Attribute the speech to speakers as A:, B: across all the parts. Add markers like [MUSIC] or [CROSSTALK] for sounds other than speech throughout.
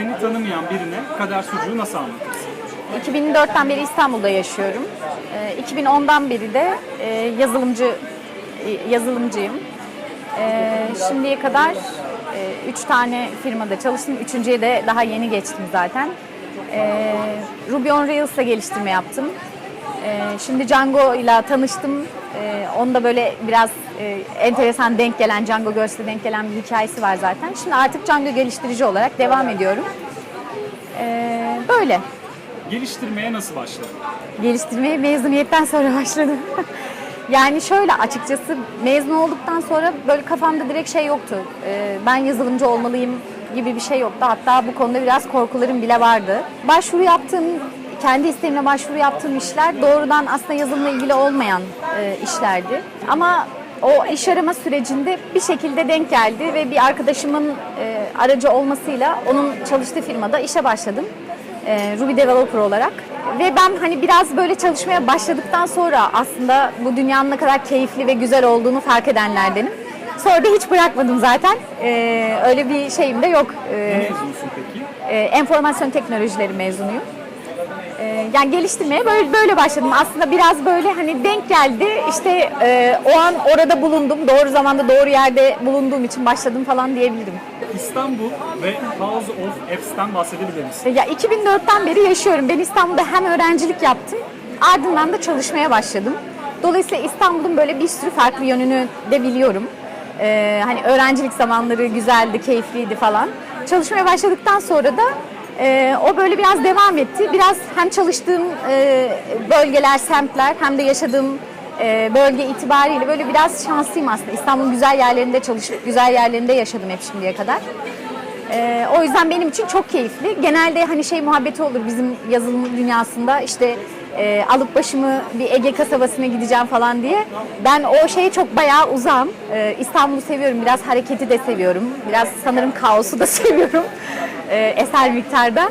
A: Seni tanımayan birine kader sucuğu nasıl anlatırsın?
B: 2004'ten beri İstanbul'da yaşıyorum. Ee, 2010'dan beri de e, yazılımcı e, yazılımcıyım. Ee, şimdiye kadar 3 tane firmada çalıştım. Üçüncüye de daha yeni geçtim zaten. Ee, Ruby on Rails'la geliştirme yaptım. Ee, şimdi Django ile tanıştım. Ee, onda böyle biraz e, enteresan denk gelen, Django Girls'le denk gelen bir hikayesi var zaten. Şimdi artık Django geliştirici olarak devam ediyorum. Ee, böyle.
A: Geliştirmeye nasıl başladın?
B: Geliştirmeye mezuniyetten sonra [LAUGHS] başladım. yani şöyle açıkçası mezun olduktan sonra böyle kafamda direkt şey yoktu. Ee, ben yazılımcı olmalıyım gibi bir şey yoktu. Hatta bu konuda biraz korkularım bile vardı. Başvuru yaptığım, kendi isteğimle başvuru yaptığım işler doğrudan aslında yazılımla ilgili olmayan e, işlerdi. Ama o iş arama sürecinde bir şekilde denk geldi ve bir arkadaşımın e, aracı olmasıyla onun çalıştığı firmada işe başladım e, Ruby Developer olarak. Ve ben hani biraz böyle çalışmaya başladıktan sonra aslında bu dünyanın ne kadar keyifli ve güzel olduğunu fark edenlerdenim. Sonra da hiç bırakmadım zaten. E, öyle bir şeyim de yok.
A: Ne
B: E,
A: mezunsun peki?
B: e, enformasyon teknolojileri mezunuyum. E, yani geliştirmeye böyle böyle başladım. Aslında biraz böyle hani denk geldi. İşte e, o an orada bulundum. Doğru zamanda doğru yerde bulunduğum için başladım falan diyebilirim.
A: İstanbul ve House of Apps'ten bahsedebilir misin?
B: Ya 2004'ten beri yaşıyorum. Ben İstanbul'da hem öğrencilik yaptım, ardından da çalışmaya başladım. Dolayısıyla İstanbul'un böyle bir sürü farklı yönünü de biliyorum. Ee, hani öğrencilik zamanları güzeldi, keyifliydi falan. Çalışmaya başladıktan sonra da e, o böyle biraz devam etti. Biraz hem çalıştığım e, bölgeler, semtler hem de yaşadığım e, bölge itibariyle böyle biraz şanslıyım aslında. İstanbul'un güzel yerlerinde çalışıp güzel yerlerinde yaşadım hep şimdiye kadar. Ee, o yüzden benim için çok keyifli. Genelde hani şey muhabbeti olur bizim yazılım dünyasında işte e, alıp başımı bir Ege kasabasına gideceğim falan diye. Ben o şeye çok bayağı uzağım. Ee, İstanbul'u seviyorum. Biraz hareketi de seviyorum. Biraz sanırım kaosu da [LAUGHS] seviyorum. Ee, eser miktarda.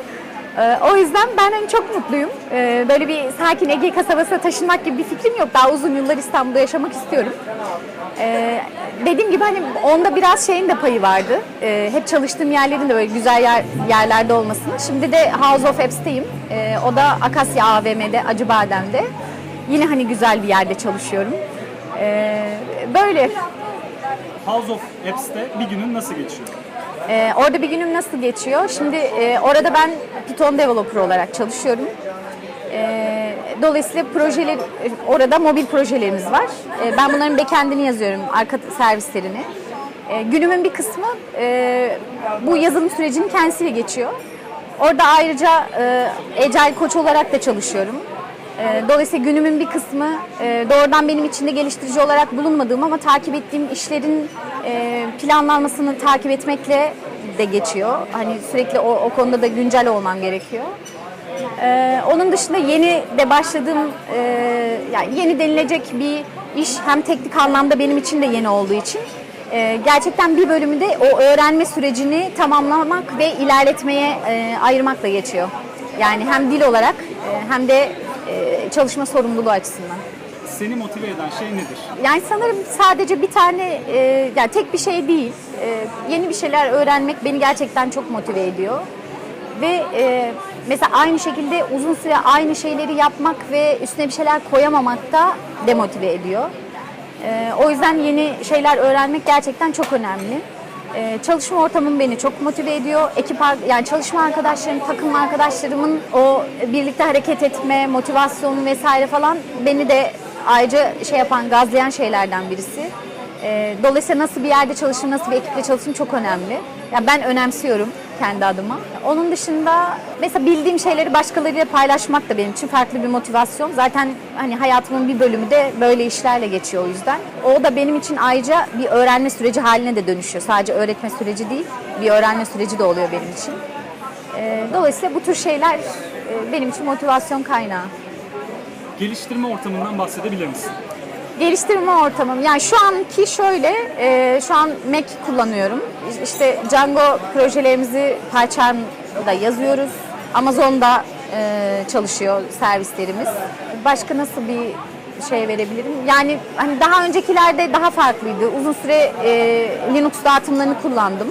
B: Ee, o yüzden ben hani çok mutluyum. Ee, böyle bir sakin Ege kasabasına taşınmak gibi bir fikrim yok. Daha uzun yıllar İstanbul'da yaşamak istiyorum. Ee, dediğim gibi hani onda biraz şeyin de payı vardı. Ee, hep çalıştığım yerlerin de böyle güzel yer, yerlerde olmasının. Şimdi de House of Apps'teyim. Ee, o da Akasya AVM'de, Acıbadem'de. Yine hani güzel bir yerde çalışıyorum. Ee, böyle.
A: House of Apps'te bir günün nasıl geçiyor?
B: Ee, orada bir günüm nasıl geçiyor? Şimdi e, orada ben Python developer olarak çalışıyorum. Ee, dolayısıyla projeler orada mobil projelerimiz var. Ee, ben bunların backend'ini yazıyorum, arka servislerini. Ee, günümün bir kısmı e, bu yazılım sürecinin kendisiyle geçiyor. Orada ayrıca e, Agile koç olarak da çalışıyorum. E, Dolayısıyla günümün bir kısmı e, doğrudan benim içinde geliştirici olarak bulunmadığım ama takip ettiğim işlerin e, planlanmasını takip etmekle de geçiyor. Hani sürekli o, o konuda da güncel olmam gerekiyor. E, onun dışında yeni de başladığım, e, yani yeni denilecek bir iş hem teknik anlamda benim için de yeni olduğu için e, gerçekten bir bölümü de o öğrenme sürecini tamamlamak ve ilerletmeye e, ayırmakla geçiyor. Yani hem dil olarak e, hem de çalışma sorumluluğu açısından.
A: Seni motive eden şey nedir?
B: Yani sanırım sadece bir tane, e, yani tek bir şey değil. E, yeni bir şeyler öğrenmek beni gerçekten çok motive ediyor. Ve e, mesela aynı şekilde uzun süre aynı şeyleri yapmak ve üstüne bir şeyler koyamamak da demotive ediyor. E, o yüzden yeni şeyler öğrenmek gerçekten çok önemli. E, çalışma ortamım beni çok motive ediyor. Ekip yani çalışma arkadaşlarım, takım arkadaşlarımın o birlikte hareket etme, motivasyonu vesaire falan beni de ayrıca şey yapan, gazlayan şeylerden birisi. E, dolayısıyla nasıl bir yerde çalışayım, nasıl bir ekiple çalışayım çok önemli. Yani ben önemsiyorum kendi adıma. Onun dışında mesela bildiğim şeyleri başkalarıyla paylaşmak da benim için farklı bir motivasyon. Zaten hani hayatımın bir bölümü de böyle işlerle geçiyor o yüzden. O da benim için ayrıca bir öğrenme süreci haline de dönüşüyor. Sadece öğretme süreci değil, bir öğrenme süreci de oluyor benim için. Ee, Dolayısıyla bu tür şeyler e, benim için motivasyon kaynağı.
A: Geliştirme ortamından bahsedebilir misin?
B: Geliştirme ortamım. Yani şu anki şöyle, e, şu an Mac kullanıyorum. İşte Django projelerimizi Python'da yazıyoruz. Amazon'da e, çalışıyor servislerimiz. Başka nasıl bir şey verebilirim? Yani hani daha öncekilerde daha farklıydı. Uzun süre e, Linux dağıtımlarını kullandım.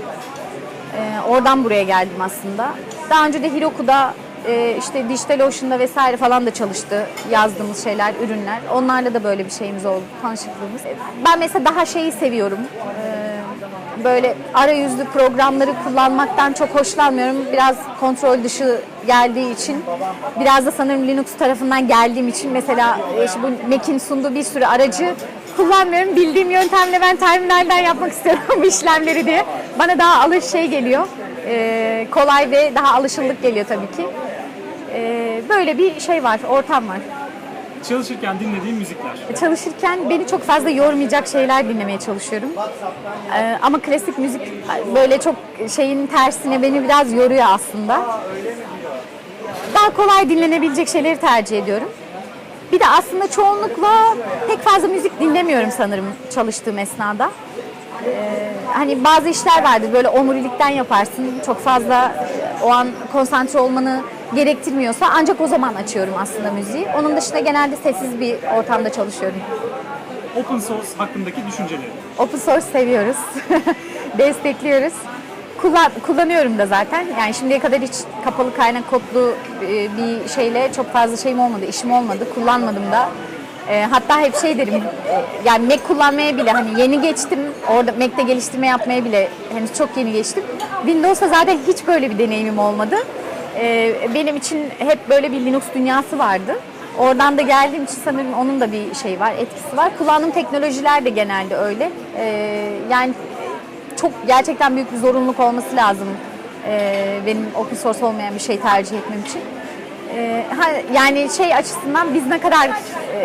B: Ee, oradan buraya geldim aslında. Daha önce de Hiroku'da e, işte Digital Ocean'da vesaire falan da çalıştı yazdığımız şeyler, ürünler. Onlarla da böyle bir şeyimiz oldu, tanışıklığımız. Ben mesela daha şeyi seviyorum. Ee, böyle arayüzlü programları kullanmaktan çok hoşlanmıyorum. Biraz kontrol dışı geldiği için. Biraz da sanırım Linux tarafından geldiğim için mesela e, işte bu Mac'in sunduğu bir sürü aracı kullanmıyorum. Bildiğim yöntemle ben terminalden yapmak istiyorum bu işlemleri diye. Bana daha alış şey geliyor. Ee, kolay ve daha alışıldık geliyor tabii ki. Ee, böyle bir şey var, ortam var.
A: Çalışırken dinlediğin müzikler.
B: Çalışırken beni çok fazla yormayacak şeyler dinlemeye çalışıyorum. Ee, ama klasik müzik böyle çok şeyin tersine beni biraz yoruyor aslında. Daha kolay dinlenebilecek şeyleri tercih ediyorum. Bir de aslında çoğunlukla pek fazla müzik dinlemiyorum sanırım çalıştığım esnada. Ee, hani bazı işler vardır böyle omurilikten yaparsın. Çok fazla e, o an konsantre olmanı gerektirmiyorsa ancak o zaman açıyorum aslında müziği. Onun dışında genelde sessiz bir ortamda çalışıyorum.
A: Open source hakkındaki düşünceleri.
B: Open source seviyoruz. [LAUGHS] Destekliyoruz. Kullan, kullanıyorum da zaten. Yani şimdiye kadar hiç kapalı kaynak kodlu e, bir şeyle çok fazla şeyim olmadı, işim olmadı. Kullanmadım da. E, hatta hep şey derim, e, yani Mac kullanmaya bile hani yeni geçtim, orada Mac'te geliştirme yapmaya bile henüz çok yeni geçtim. Windows'ta zaten hiç böyle bir deneyimim olmadı. E, benim için hep böyle bir Linux dünyası vardı. Oradan da geldiğim için sanırım onun da bir şey var, etkisi var. Kullandığım teknolojiler de genelde öyle. E, yani çok gerçekten büyük bir zorunluluk olması lazım e, benim open source olmayan bir şey tercih etmem için. E, ha, yani şey açısından biz ne kadar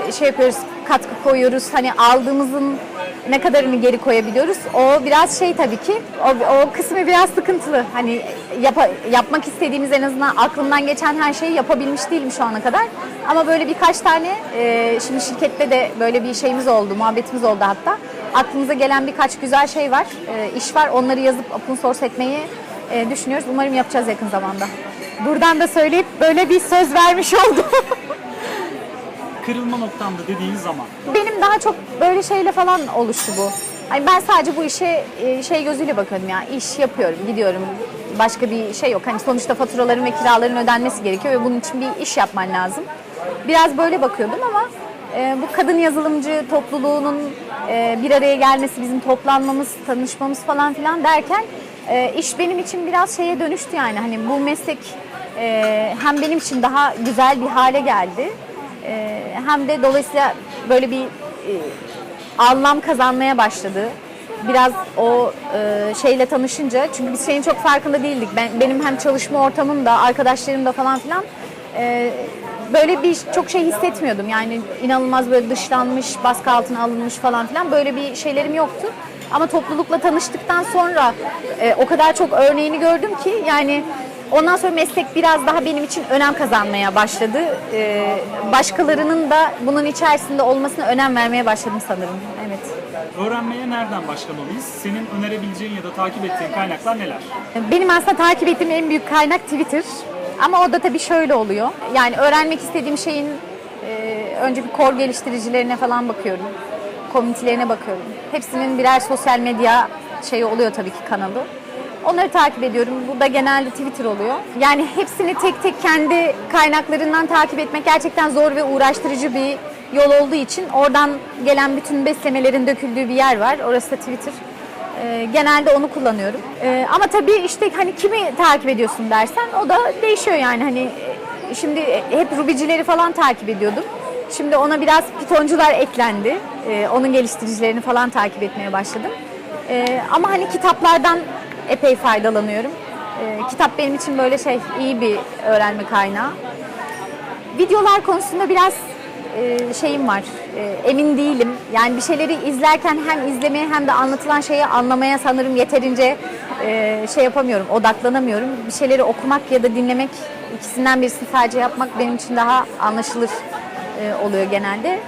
B: e, şey yapıyoruz, katkı koyuyoruz, hani aldığımızın ne kadarını geri koyabiliyoruz. O biraz şey tabii ki, o, o kısmı biraz sıkıntılı. Hani yapa- yapmak istediğimiz en azından aklımdan geçen her şeyi yapabilmiş değilim şu ana kadar. Ama böyle birkaç tane, e, şimdi şirkette de böyle bir şeyimiz oldu, muhabbetimiz oldu hatta. Aklımıza gelen birkaç güzel şey var, e, iş var. Onları yazıp open source etmeyi e, düşünüyoruz. Umarım yapacağız yakın zamanda. Buradan da söyleyip böyle bir söz vermiş oldum. [LAUGHS]
A: Kırılma noktamda dediğin zaman
B: Benim daha çok böyle şeyle falan oluştu bu. Hani ben sadece bu işe e, şey gözüyle bakıyordum ya. iş yapıyorum, gidiyorum. Başka bir şey yok. Hani sonuçta faturaların ve kiraların ödenmesi gerekiyor ve bunun için bir iş yapman lazım. Biraz böyle bakıyordum ama e, bu kadın yazılımcı topluluğunun e, bir araya gelmesi, bizim toplanmamız, tanışmamız falan filan derken e, iş benim için biraz şeye dönüştü yani. Hani bu meslek e, hem benim için daha güzel bir hale geldi. E, hem de dolayısıyla böyle bir e, anlam kazanmaya başladı. Biraz o e, şeyle tanışınca çünkü biz şeyin çok farkında değildik. Ben benim hem çalışma ortamım da arkadaşlarım da falan filan e, böyle bir çok şey hissetmiyordum. Yani inanılmaz böyle dışlanmış, baskı altına alınmış falan filan böyle bir şeylerim yoktu. Ama toplulukla tanıştıktan sonra e, o kadar çok örneğini gördüm ki yani ondan sonra meslek biraz daha benim için önem kazanmaya başladı. E, başkalarının da bunun içerisinde olmasına önem vermeye başladım sanırım. Evet.
A: öğrenmeye nereden başlamalıyız? Senin önerebileceğin ya da takip ettiğin kaynaklar neler?
B: Benim aslında takip ettiğim en büyük kaynak Twitter. Ama o da tabii şöyle oluyor. Yani öğrenmek istediğim şeyin e, önce bir core geliştiricilerine falan bakıyorum. Komünitelerine bakıyorum. Hepsinin birer sosyal medya şeyi oluyor tabii ki kanalı. Onları takip ediyorum. Bu da genelde Twitter oluyor. Yani hepsini tek tek kendi kaynaklarından takip etmek gerçekten zor ve uğraştırıcı bir yol olduğu için oradan gelen bütün beslemelerin döküldüğü bir yer var. Orası da Twitter. Ee, genelde onu kullanıyorum. Ee, ama tabii işte hani kimi takip ediyorsun dersen o da değişiyor yani hani e, şimdi hep Ruby'cileri falan takip ediyordum. Şimdi ona biraz Pythoncular eklendi. Ee, onun geliştiricilerini falan takip etmeye başladım. Ee, ama hani kitaplardan epey faydalanıyorum. Ee, kitap benim için böyle şey iyi bir öğrenme kaynağı. Videolar konusunda biraz e, şeyim var. E, emin değilim. Yani bir şeyleri izlerken hem izlemeye hem de anlatılan şeyi anlamaya sanırım yeterince e, şey yapamıyorum, odaklanamıyorum. Bir şeyleri okumak ya da dinlemek ikisinden birisini sadece yapmak benim için daha anlaşılır e, oluyor genelde.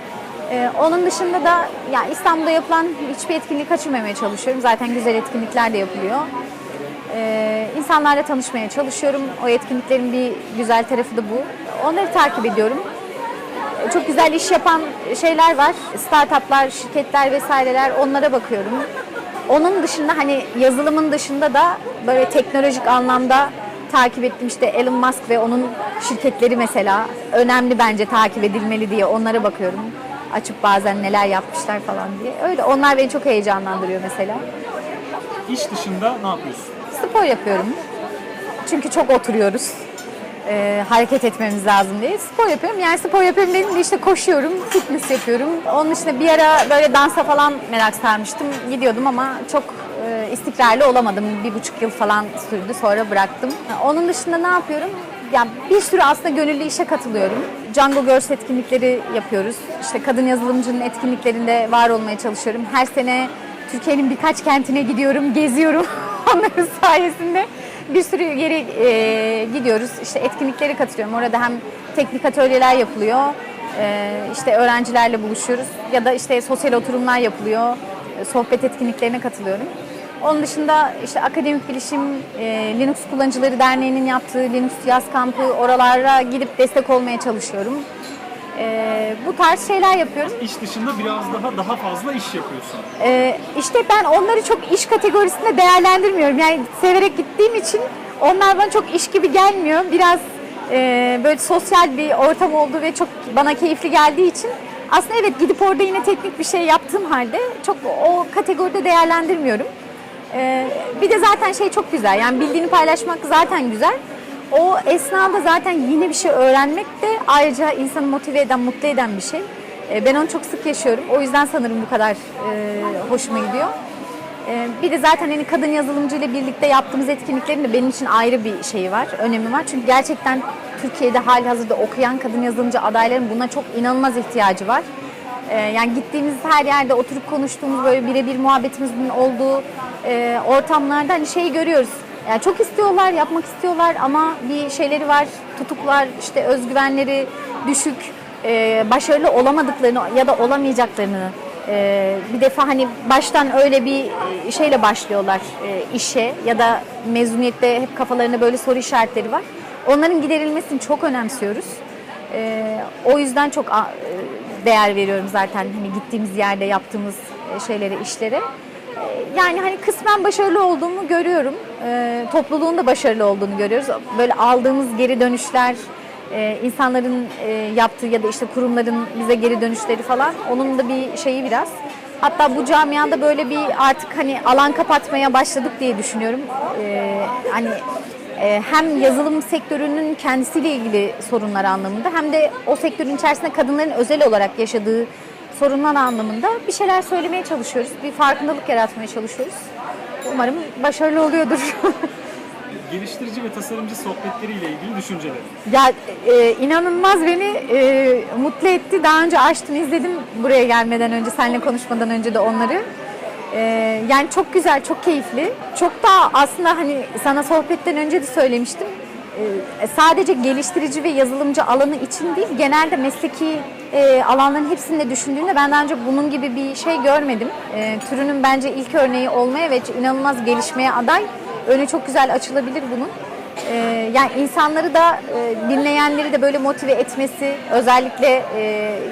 B: E, onun dışında da ya İstanbul'da yapılan hiçbir etkinliği kaçırmamaya çalışıyorum. Zaten güzel etkinlikler de yapılıyor. Ee, insanlarla tanışmaya çalışıyorum. O etkinliklerin bir güzel tarafı da bu. Onları takip ediyorum. Ee, Çok güzel iş yapan şeyler var. Startuplar, şirketler vesaireler onlara bakıyorum. Onun dışında hani yazılımın dışında da böyle teknolojik anlamda takip ettim. İşte Elon Musk ve onun şirketleri mesela önemli bence takip edilmeli diye onlara bakıyorum. Açıp bazen neler yapmışlar falan diye. Öyle onlar beni çok heyecanlandırıyor mesela.
A: İş dışında ne yapıyorsun?
B: Spor yapıyorum. Çünkü çok oturuyoruz. Ee, hareket etmemiz lazım diye. Spor yapıyorum. Yani spor yapıyorum dedim de işte koşuyorum, fitness yapıyorum. Onun dışında bir ara böyle dansa falan merak sarmıştım. Gidiyordum ama çok e, istikrarlı olamadım. Bir buçuk yıl falan sürdü. Sonra bıraktım. Onun dışında ne yapıyorum? Ya bir sürü aslında gönüllü işe katılıyorum. Django Girls etkinlikleri yapıyoruz. İşte kadın yazılımcının etkinliklerinde var olmaya çalışıyorum. Her sene Türkiye'nin birkaç kentine gidiyorum, geziyorum [LAUGHS] onların sayesinde. Bir sürü yere e, gidiyoruz. İşte etkinliklere katılıyorum. Orada hem teknik atölyeler yapılıyor, e, işte öğrencilerle buluşuyoruz ya da işte sosyal oturumlar yapılıyor, e, sohbet etkinliklerine katılıyorum. Onun dışında işte akademik bilişim, e, Linux Kullanıcıları Derneği'nin yaptığı Linux Yaz Kampı oralara gidip destek olmaya çalışıyorum. E, bu tarz şeyler yapıyoruz.
A: İş dışında biraz daha daha fazla iş yapıyorsun.
B: Ee, işte ben onları çok iş kategorisinde değerlendirmiyorum. Yani severek gittiğim için onlar bana çok iş gibi gelmiyor. Biraz e, böyle sosyal bir ortam oldu ve çok bana keyifli geldiği için aslında evet gidip orada yine teknik bir şey yaptığım halde çok o kategoride değerlendirmiyorum. Ee, bir de zaten şey çok güzel yani bildiğini paylaşmak zaten güzel. O esnada zaten yeni bir şey öğrenmek de ayrıca insanı motive eden, mutlu eden bir şey. Ee, Ben onu çok sık yaşıyorum. O yüzden sanırım bu kadar e, hoşuma gidiyor. Ee, Bir de zaten hani kadın yazılımcı ile birlikte yaptığımız etkinliklerin de benim için ayrı bir şeyi var, önemi var. Çünkü gerçekten Türkiye'de hali hazırda okuyan kadın yazılımcı adayların buna çok inanılmaz ihtiyacı var. Ee, Yani gittiğimiz her yerde oturup konuştuğumuz böyle birebir muhabbetimizin olduğu e, ortamlarda hani şeyi görüyoruz. Yani çok istiyorlar, yapmak istiyorlar ama bir şeyleri var, tutuklar, işte özgüvenleri düşük, e, başarılı olamadıklarını ya da olamayacaklarını e, bir defa hani baştan öyle bir şeyle başlıyorlar e, işe ya da mezuniyette hep kafalarında böyle soru işaretleri var. Onların giderilmesini çok önemsiyoruz. E, o yüzden çok e, değer veriyorum zaten hani gittiğimiz yerde yaptığımız e, şeylere, işlere. Yani hani kısmen başarılı olduğumu görüyorum. E, topluluğun da başarılı olduğunu görüyoruz. Böyle aldığımız geri dönüşler, e, insanların e, yaptığı ya da işte kurumların bize geri dönüşleri falan onun da bir şeyi biraz. Hatta bu camiada böyle bir artık hani alan kapatmaya başladık diye düşünüyorum. E, hani e, hem yazılım sektörünün kendisiyle ilgili sorunlar anlamında hem de o sektörün içerisinde kadınların özel olarak yaşadığı sorunlar anlamında bir şeyler söylemeye çalışıyoruz. Bir farkındalık yaratmaya çalışıyoruz. Umarım başarılı oluyordur. [LAUGHS]
A: Geliştirici ve tasarımcı sohbetleriyle ilgili düşünceleri.
B: Ya e, inanılmaz beni e, mutlu etti. Daha önce açtım, izledim buraya gelmeden önce, seninle konuşmadan önce de onları. E, yani çok güzel, çok keyifli. Çok da aslında hani sana sohbetten önce de söylemiştim. E, sadece geliştirici ve yazılımcı alanı için değil, genelde mesleki e, alanların hepsini de düşündüğümde ben daha önce bunun gibi bir şey görmedim. E, türünün bence ilk örneği olmaya ve inanılmaz gelişmeye aday. Önü çok güzel açılabilir bunun. Ee, yani insanları da e, dinleyenleri de böyle motive etmesi özellikle e,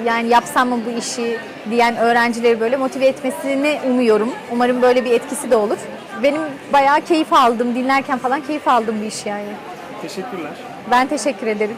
B: yani yapsam mı bu işi diyen öğrencileri böyle motive etmesini umuyorum. Umarım böyle bir etkisi de olur. Benim bayağı keyif aldım dinlerken falan keyif aldım bir iş yani.
A: Teşekkürler.
B: Ben teşekkür ederim.